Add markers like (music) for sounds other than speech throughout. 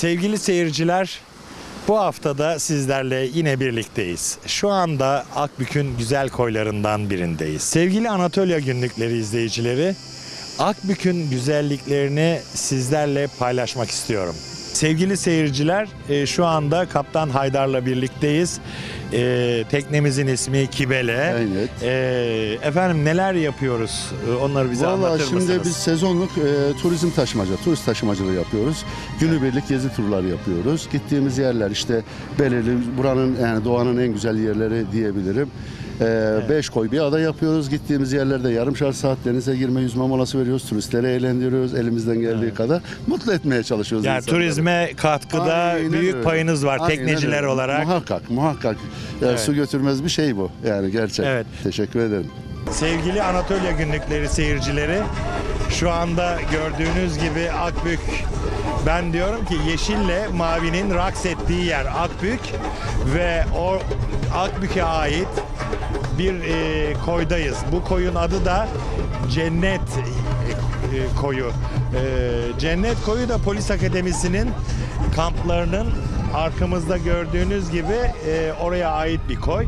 Sevgili seyirciler, bu haftada sizlerle yine birlikteyiz. Şu anda Akbük'ün güzel koylarından birindeyiz. Sevgili Anatolia Günlükleri izleyicileri, Akbük'ün güzelliklerini sizlerle paylaşmak istiyorum. Sevgili seyirciler, e, şu anda Kaptan Haydar'la birlikteyiz. E, teknemizin ismi Kibele. Evet. E, efendim neler yapıyoruz? E, Onları bize Valla anlatır şimdi mısınız? biz sezonluk e, turizm taşımaca, turist taşımacılığı yapıyoruz. Günübirlik gezi turları yapıyoruz. Gittiğimiz yerler işte belirli buranın yani doğanın en güzel yerleri diyebilirim. E, Beş koy bir ada yapıyoruz. Gittiğimiz yerlerde yarımşar saat denize girme yüzme molası veriyoruz. Turistleri eğlendiriyoruz elimizden geldiği kadar. Mutlu etmeye çalışıyoruz. Yani insanları. turizme katkıda Aynen büyük öyle. payınız var Aynen tekneciler öyle. olarak. Muhakkak, muhakkak. Yani Evet. Su götürmez bir şey bu. Yani gerçek. Evet. Teşekkür ederim. Sevgili Anatolia Günlükleri seyircileri, şu anda gördüğünüz gibi Akbük, ben diyorum ki yeşille mavinin raks ettiği yer Akbük ve o Akbük'e ait bir e, koydayız. Bu koyun adı da Cennet e, koyu. E, Cennet koyu da polis akademisinin kamplarının arkamızda gördüğünüz gibi e, oraya ait bir koy.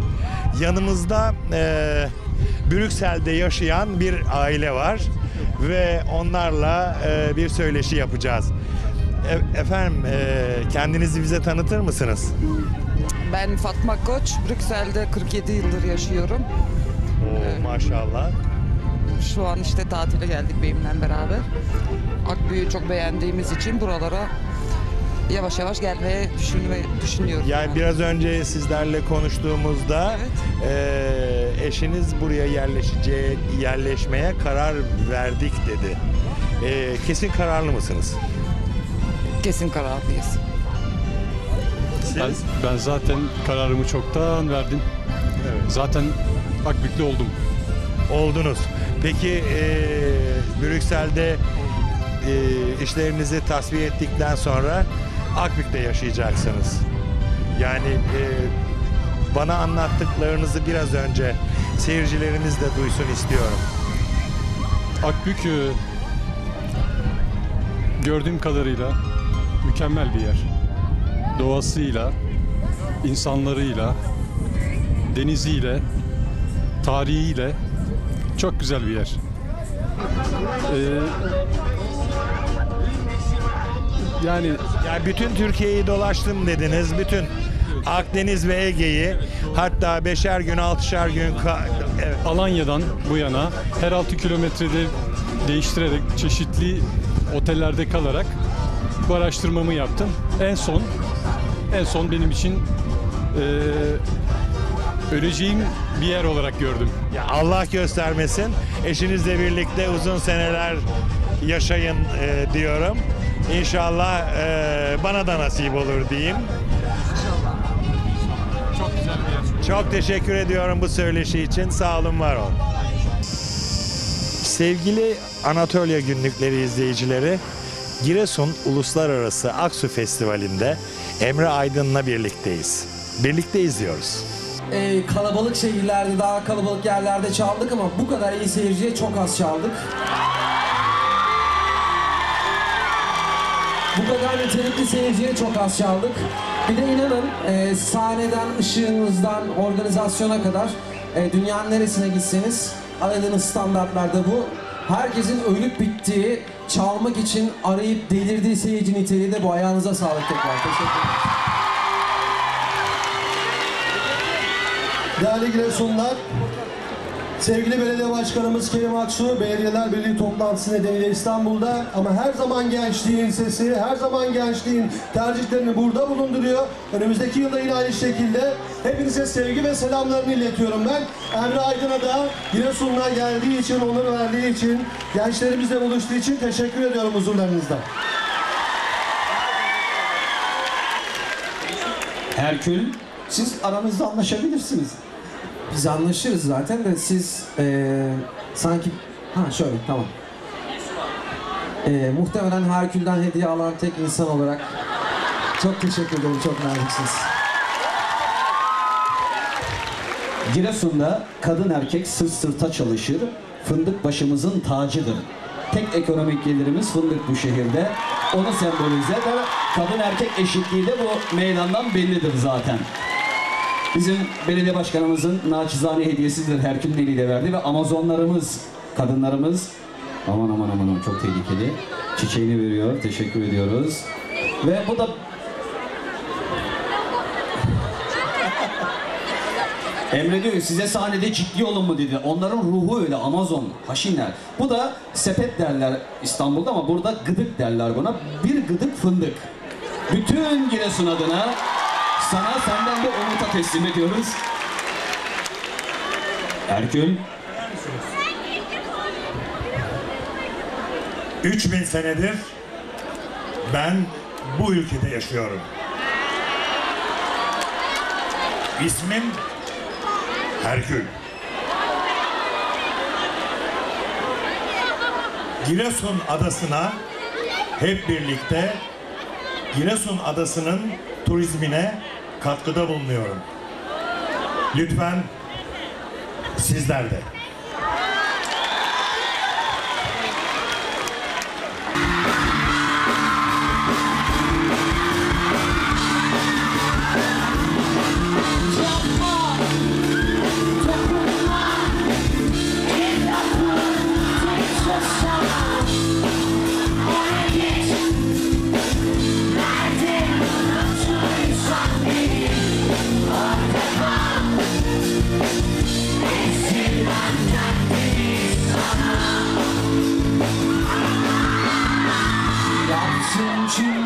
Yanımızda e, Brüksel'de yaşayan bir aile var ve onlarla e, bir söyleşi yapacağız. E- efendim e, kendinizi bize tanıtır mısınız? Ben Fatma Koç, Brüksel'de 47 yıldır yaşıyorum. Oo, maşallah. Şu an işte tatile geldik benimle beraber. Akbüyü çok beğendiğimiz için buralara yavaş yavaş gelmeye düşünme, düşünüyoruz. Yani biraz önce sizlerle konuştuğumuzda e, eşiniz buraya yerleşeceği yerleşmeye karar verdik dedi. E, kesin kararlı mısınız? Kesin kararlıyız. Ben, ben zaten kararımı çoktan verdim. Evet. Zaten Akbük'te oldum. Oldunuz. Peki e, Brüksel'de e, işlerinizi tasfiye ettikten sonra Akbük'te yaşayacaksınız. Yani e, bana anlattıklarınızı biraz önce seyircilerimiz de duysun istiyorum. Akbük gördüğüm kadarıyla mükemmel bir yer. Doğasıyla, insanlarıyla, deniziyle, tarihiyle çok güzel bir yer. Ee, yani Yani bütün Türkiye'yi dolaştım dediniz. Bütün Akdeniz ve Ege'yi hatta beşer gün, altışar gün evet. Alanya'dan bu yana her 6 kilometrede değiştirerek çeşitli otellerde kalarak bu araştırmamı yaptım. En son en son benim için eee öleceğim bir yer olarak gördüm. Ya Allah göstermesin. Eşinizle birlikte uzun seneler yaşayın e, diyorum. İnşallah e, bana da nasip olur diyeyim. Çok güzel bir yer. Çok teşekkür ediyorum bu söyleşi için. Sağ olun, var olun. Sevgili Anatolia Günlükleri izleyicileri, Giresun Uluslararası Aksu Festivali'nde Emre Aydın'la birlikteyiz. Birlikte izliyoruz. Ee, kalabalık şehirlerde, daha kalabalık yerlerde çaldık ama bu kadar iyi seyirciye çok az çaldık. Bu kadar nitelikli seyirciye çok az çaldık. Bir de inanın e, sahneden, ışığınızdan, organizasyona kadar e, dünyanın neresine gitseniz aradığınız standartlarda bu. Herkesin ölüp bittiği, çalmak için arayıp delirdiği seyirci niteliği de bu. Ayağınıza sağlık tekrar. Teşekkür ederim. Değerli Giresunlar, sevgili belediye başkanımız Kerim Aksu, Belediyeler Birliği toplantısı nedeniyle İstanbul'da ama her zaman gençliğin sesi, her zaman gençliğin tercihlerini burada bulunduruyor. Önümüzdeki yılda yine aynı şekilde hepinize sevgi ve selamlarını iletiyorum ben. Emre Aydın'a da Giresun'dan geldiği için, onur verdiği için, gençlerimizle buluştuğu için teşekkür ediyorum huzurlarınızda. Herkül, siz aranızda anlaşabilirsiniz. Biz anlaşırız zaten de siz eee, sanki... Ha şöyle tamam. Eee, muhtemelen Herkül'den hediye alan tek insan olarak çok teşekkür ederim. Çok naziksiniz. Giresun'da kadın erkek sırt sırta çalışır, fındık başımızın tacıdır. tek ekonomik gelirimiz fındık bu şehirde. Onu sembolize ve kadın erkek eşitliği de bu meydandan bellidir zaten. Bizim belediye başkanımızın naçizane hediyesidir Herkül'ün eliyle verdi ve Amazonlarımız, kadınlarımız aman aman aman çok tehlikeli. Çiçeğini veriyor. Teşekkür ediyoruz. Ve bu da (laughs) Emre diyor size sahnede ciddi olun mu dedi. Onların ruhu öyle Amazon, haşinler. Bu da sepet derler İstanbul'da ama burada gıdık derler buna. Bir gıdık fındık. Bütün Giresun adına sana senden de Umut'a teslim ediyoruz. Erkül. 3000 senedir ben bu ülkede yaşıyorum. İsmim Herkül. Giresun adasına hep birlikte Giresun adasının turizmine katkıda bulunuyorum. Lütfen sizler de.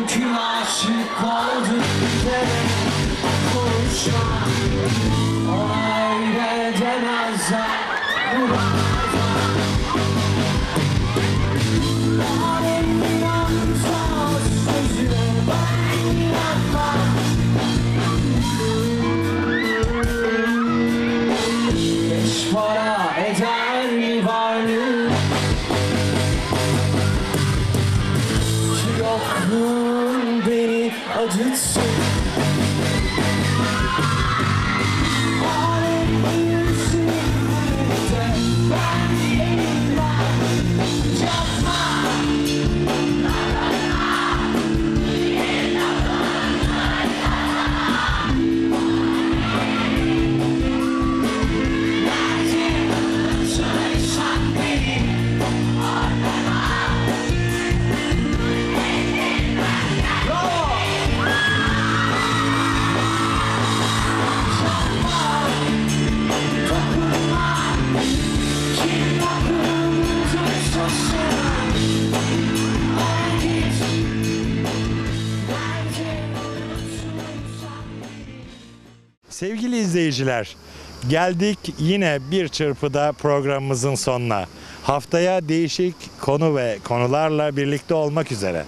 Çünkü aşık oldum demek konuşma. Ona öyle demezler Alem inansa sözüne ben inanmam Beş para eder mi Yokluğun I did say. Sevgili izleyiciler, geldik yine bir çırpıda programımızın sonuna. Haftaya değişik konu ve konularla birlikte olmak üzere.